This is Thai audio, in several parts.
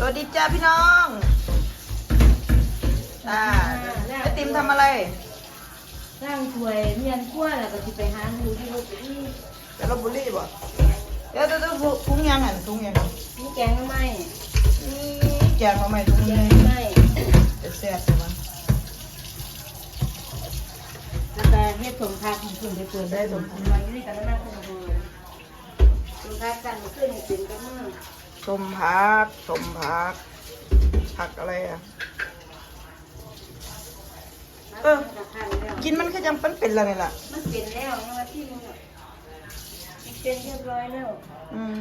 สวัสดีจ้าพี่น้องอ่าแม่ติมทำอะไรร่างถวยเมียนขั้วแล้วก็สิไปหาหมูที่รถที่จะลบบุรีบ่เดี๋ยวเดี๋ยวเดี๋ยวถุงยังหันถุงยังนี่แกงทำไมนี่แกงมาใหม่ถุงแกยังงทำไมจะแซ่บใช่ไหมแล้วก็เฮ็ดสมทักของคุณไปเปิดได้สมทักไว้นี่กันแล้วน่าสนใจสมทักกันขึ้นเป็นกันมั่ง ส้มผักส้มผัก ผักอะไรอะ เออ กินมันคือจังเป็นเป็นแล้วนี่ล่ะ มันเป็นแล้วนะว่าที่มันเป็นเรียบร้อยแล้ว อืม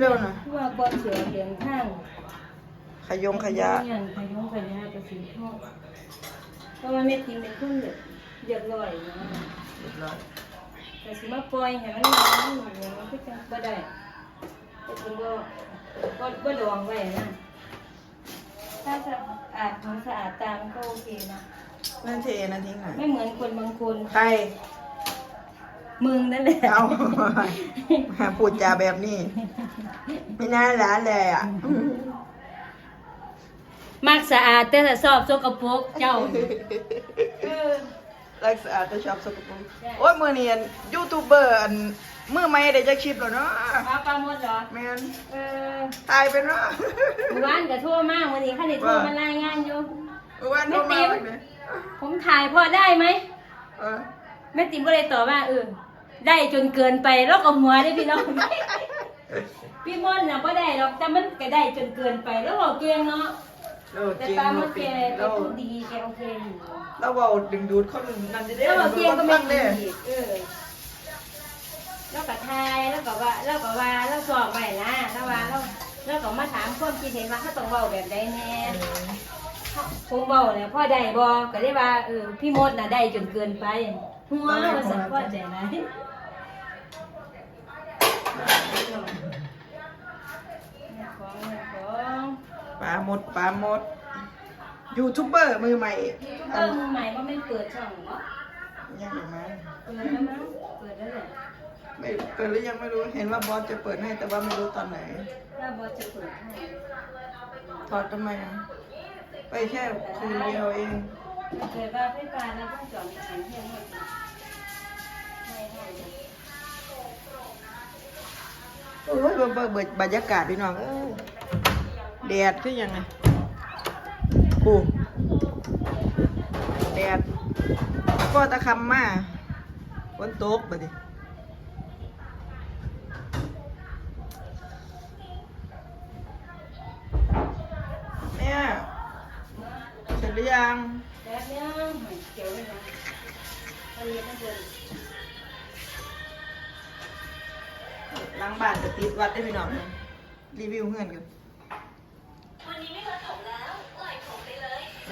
เร็วๆหน่อยที่ว่าก่อนเสือเปลี่ยนข้างขยงขยะอย่างขยงขยะกระสีทอดเพราะว่าแม่ทีมเป็นคนแบบเรียบร้อยนะเรียบร้อยแต่สิมาปล่อยให้มันนอนอย่างมันก็จะบ่ได้แต่ คุณบ่บ่บ่ดองไว้นะถ้าสะอาดมันสะอาดตามก็โอเคนะนั่นเทนั่นทิ้งหน่อยไม่เหมือนคนบางคนใครมึงนั่นแหละเอาพูดจาแบบนี้ ไม่น่าร้านเลยอะ มักสะอาดแต่ถ้าชอบสกปรกเจ้า รักสะอาดแต่ชอบสกปรกโอ้ยมือเนียนยูทูบเบอร์อันมือไม่ได้จะคลิปแล้วเนาะเอาปลาหมดเหรอ แมนเออตายไปเนาะหมู่บ้านก็โทั่วมากวันนี้ข้าได้โทรมารายงานอยู่เมื่อวานโทรมาเลยเนี่ยผมถ่ายพอได้ไหมเออแม่ติ๋มก็เลยตอบว่าเออได้จนเกินไปแล้วก็หัวได้พี่น้อง พี่ม่อนน่ะก็ได้หรอกแต่มันก็ได้จนเกินไปแล้วบอกเก่งเนาะ เราแต่จริงตามเรามันเป็แกนแกเราพูดดีแกโอเคอยู่เราเบาดึงดูดคนนั่นจะได้แล้วบอกเก่งก็ไม่เลดียอีกเออแล้วก็ทายแล้วก็ว่าแล้วก็ว่าแล้วสอบไปนะแล้วว่าแล้วแล้วก็มาถามความคิดเห็นว่าเขาต้องเบาแบบใดแน่คงเบาเนี่ยพ่อได้บอก็ได้ว่าเออพี่มดน่ะได้จนเกินไปหัวว่าสักพ่อใจไหน ของของ ปลาหมดปลาหมด ยูทูบเบอร์มือใหม่เติมใหม่ว่าไม่เปิดช่องเหรอยังอยู่ไหมเปิดแล้วมั้งเปิดแล้วแหละไม่เปิดหรือยังไม่รู้เห็นว่าบอสจะเปิดให้แต่ว่าไม่รู้ตอนไหนถ้าบอสจะเปิดให้ถอดทำไมอะไปแค่คืนเดียวเองเกิดว่าไฟฟ้าแล้วต้องจอดแข็งเที่ยงให้สิไม่ให้โอ้ยเบิ่งเบิ่งเบิ่งบรรยากาศพี่น้องเอ้ย แดดคือยังไงกูแดดก็ตะคำมาฝนตกไปดิเนี่ยเสร็จหรือยังแล้วเนี่ยเกี่ยวเลยนะตอนนี้ต้องเดินล้างบ้านจะติดวัดได้พี่น้องรีวิวเงื่อนกัน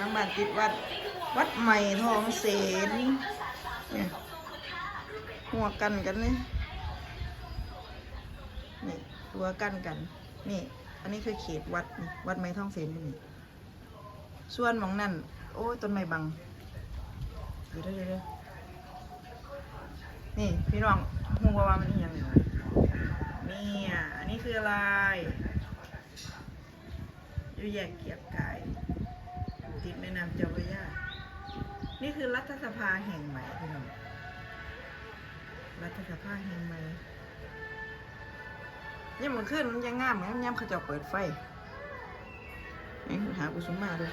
หล้างบ้านติดวัด วัดใหม่ทองเสนเนี่ยหัวกันกันเลยนี่ตัวกันกัน นี่ อันนี้คือเขตวัดวัดไม้ทองเสนนี่ส่วนหมองนั่น โอ้ยต้นไม้บังเดี๋ยวเดี๋ยวนี่ พี่น้องหูว่าว่ามันยังไงเนี่ยอันนี้คืออะไรอยู่แยกเกียรติกาย ติดแม่น้ำเจ้าพระยานี่คือรัฐสภาแห่งใหม่พี่น้องรัฐสภาแห่งใหม่ยังมันขึ้นมันยังงามเหมือนยามเขาจะเปิดไฟนี่หากุสุมมาด้วย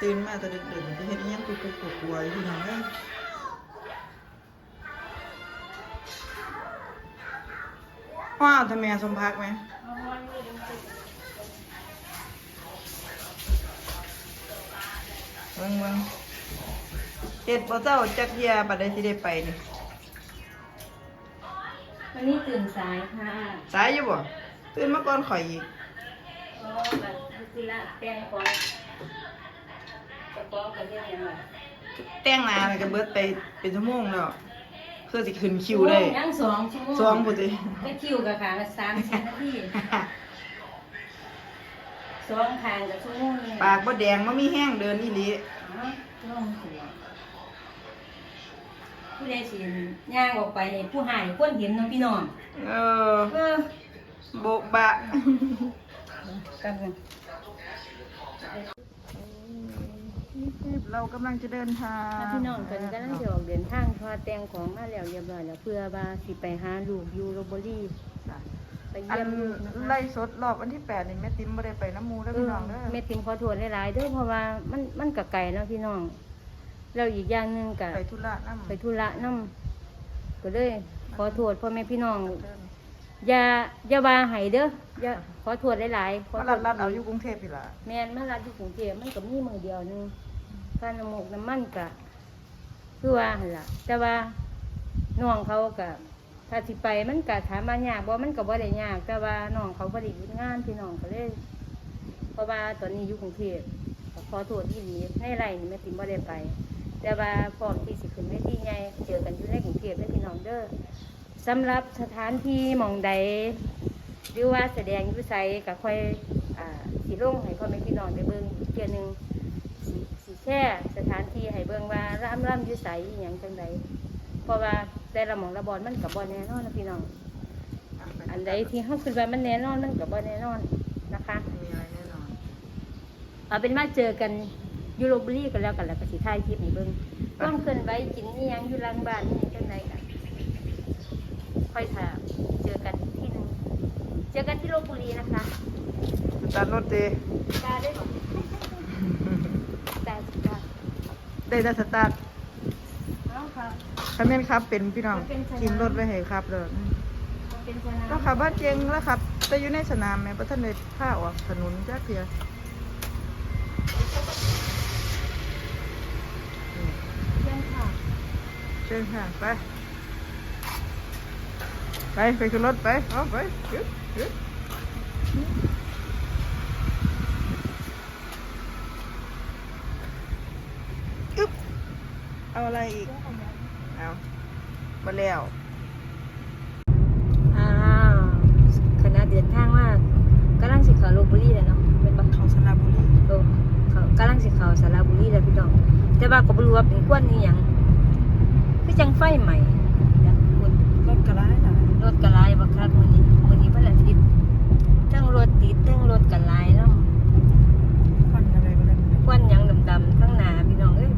ตื่นมาแตะดึกๆมันจะเห็นยังกุกกุกลัวอยู่พี่น้องเอ้ยว้าวทำไมสมพักไหม เอาไว้นี่เดี๋ยวมันจะ เมืองเมืองเจ็ดบ่เจ้าจักเยียบัดได้สิได้ไปนี่วันนี้ตื่นสายค่ะสายอยู่บ่ตื่นมาก่อนข่อยอีกโอ้แบบกุละแป้งก่อนจะป้องกันเรื่องยังไงแต่งหน้าแล้วก็เบิดไปเป็นชั่วโมงแล้วคือสิขึ้นคิวได้ ยังสองชั่วโมงสองพุ่นสิก็คิวกับขาละสามสิบนาที สองทางกับชั่วโมงหนึงปากบ่แดงบ่มีแห้งเดินอีหลีอ๋อลงหัวผู้ใดสิย่างออกไปให้ผู้หายคนเห็นเน้องพี่น้องเออเออโบกบะโอ้กันกันเรากำลังจะเดินทางถ้าพี่น้องกันกำลังจะออกเดินทางเพอแต่งของมาแล้วเรียบร้อยแล้วเพื่อว่าสิไปหาลูกอยู่โรบอรี่จ้ะ ไปอันเยี่ยมลูกนะคะไล่สดรอบวันที่แปดนี่แม่ติ๋มไม่ได้ไปน้ำมูแล้วพี่น้องเด้อแม่ติมขอโทษหลายๆเด้วยเพราะว่ามันมันกะไก่เนาะพี่น้องแล้วอีกอย่างหนึงกะไปธุระน้ำไปธุระนํก็เลยขอโทษพ่อแม่พี่น้องอย่าอย่าว่าให้เด้ออย่าขอโทษหลายๆขอมาโทลัดษ ลัดเอาอยู่กรุงเทพพี่ละแม่นมารัดอยู่กรุงเทพมันก็มีมือเดียวหนึงค่าน้ำมูกน้ำมันกะคือว่าหั่นล่ะ แต่ว่าน้องเขากะ ถ้าสิไปมันกะถามมายากบ่มันก็บ่ได้ยาก แต่ว่าน้องเขาบ่ได้หยุดงานพี่น้องก็เลยเพราะว่าตอนนี้อยู่กรุงเทพก็ขอโทษที่ดีในไรนี่แม่ติมบ่ได้ไป แต่ว่าพร้อมที่สิขึ้นเวทีใหญ่เจอกันอยู่ในกรุงเทพเด้อพี่น้องเด้อสำหรับสถานที่หมองใดหรือว่าแสดงยุไสก็ค่อยอ่าสีลงให้พ่อแม่พี่น้องได้เบิ่งอีกเทื่อหนึงสิสิแช่สถานที่ให้เบิ่งว่าร่ำร่ำยุไสอหย่างจังใดเพราะว่า แต่ละหมองละบอนมันกับบ่แน่นอนนะพี่น้อง อันใดที่เฮาคิดว่ามันแน่นอนมันกับบ่แน่นอนนะคะ มีอะไรแน่นอนเอาเป็นว่าเจอกันอยูโรบุรีกันแล้วกันแล้วก็สิถ่ายคลิปให้เบิ่งต้องเคลื่อนไหวกินนี่ยังอยู่หลังบ้านนี่จังใดกันค่อยถามเจอกันที่หนึงเจอกันที่โรบุรีนะคะสตาร์ทรถดีตาได้บอกตาตาได้แต่สตาร์ท เอาค่ะ คันแม่นครับเป็นพี่น้องมันเป็นสนามทีมรถไว้ให้ครับเลยมันเป็นสนามก็ขับบ้านเจงแล้วครับแต่อยู่ในสนามแม่ประท่านเลยผ้าออกถนนจ้าเพียเยี่ยมค่ะเชิญค่ะไป ไปไปขึ้นรถไปเอาไปยึดยึดอึ๊บเอาอะไรอีก เอามาแล้วอ้าวคณะเดินทางว่ากำลังสิเขาโรบุรีแล้วเนาะเป็นปะเขาสระบุรีโอ้เขากำลังสิเขาสาราบุรีแล้วพี่น้องแต่ว่าก็บ่รู้ว่าเป็นกวนนี่หยังคือจังไฟใหม่นะคุณรถกระไรหน่อยรถกระลายบักคักมื้อนี้มื้อนี้วันอาทิตย์ทั้งรถติดทั้งรถกระลายเนาะควันอะไรมาเลยควันหยังดำๆทั้งหน้าพี่น้องเอ้ย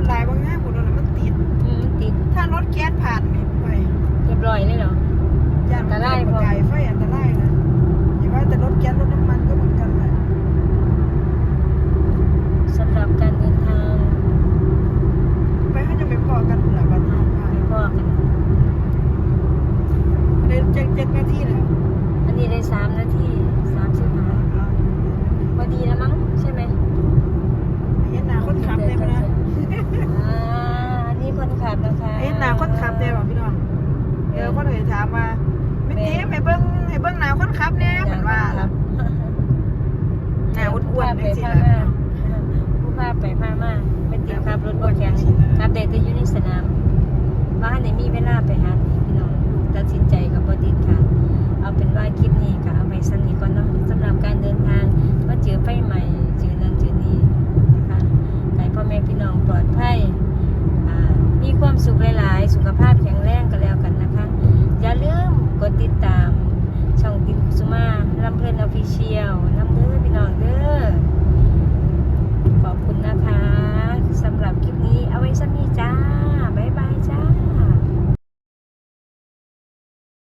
ถหลายบางแง่ผมรถมันติด อืมติดถ้ารถแก๊สผ่านนี่ไปเรียบร้อยเลยเหรอ ย่านอันตรายพอ ไก่ไฟอันตรายนะอย่าว่าแต่รถแก๊สรถน้ำมันก็เหมือนกันแหละ สำหรับการเดินทาง ไปให้จะไปพอกันหลังบ้านผ่าน ไปพ่อกัน เดินเจ็ดเจ็ดนาทีแล้ว อันนี้ได้สามนาทีสามสิบห้าพอดีแล้วมั้งใช่ไหม เห็นหน้าคนขับได้ไหมนะ อ่าอันนี้คนขับนะคะ เห็นหน้าคนขับได้ป่ะพี่น้องเออคนเคยถามมาไม่เจ๊ให้เบิ้งให้เบิ้งหน้า คนขับเนี่ยเหมือนว่าล่ะหน้าอ้วนๆไปจังสิพาล่ะมาผู้พาไปพามาเป็นติดขับรถบ่แข็งขับแต่จะอยู่ในสนามว่าในมีเวลาไปหาพี่น้องลูกตัดสินใจกับบดินค่ะ เอาเป็นว่าคลิปนี้ก็เอาไปสั้นนี้ก่อนเนาะสำหรับการเดินทางว่าเจอไฟใหม่เจอนั่นเจอนี่นะคะให้พ่อแม่พี่น้องปลอดภัยอ่ามีความสุขหลาย ๆ สุขภาพ ลำเพลินออฟฟิเชียลน้ำเด้อพี่น้องเด้อ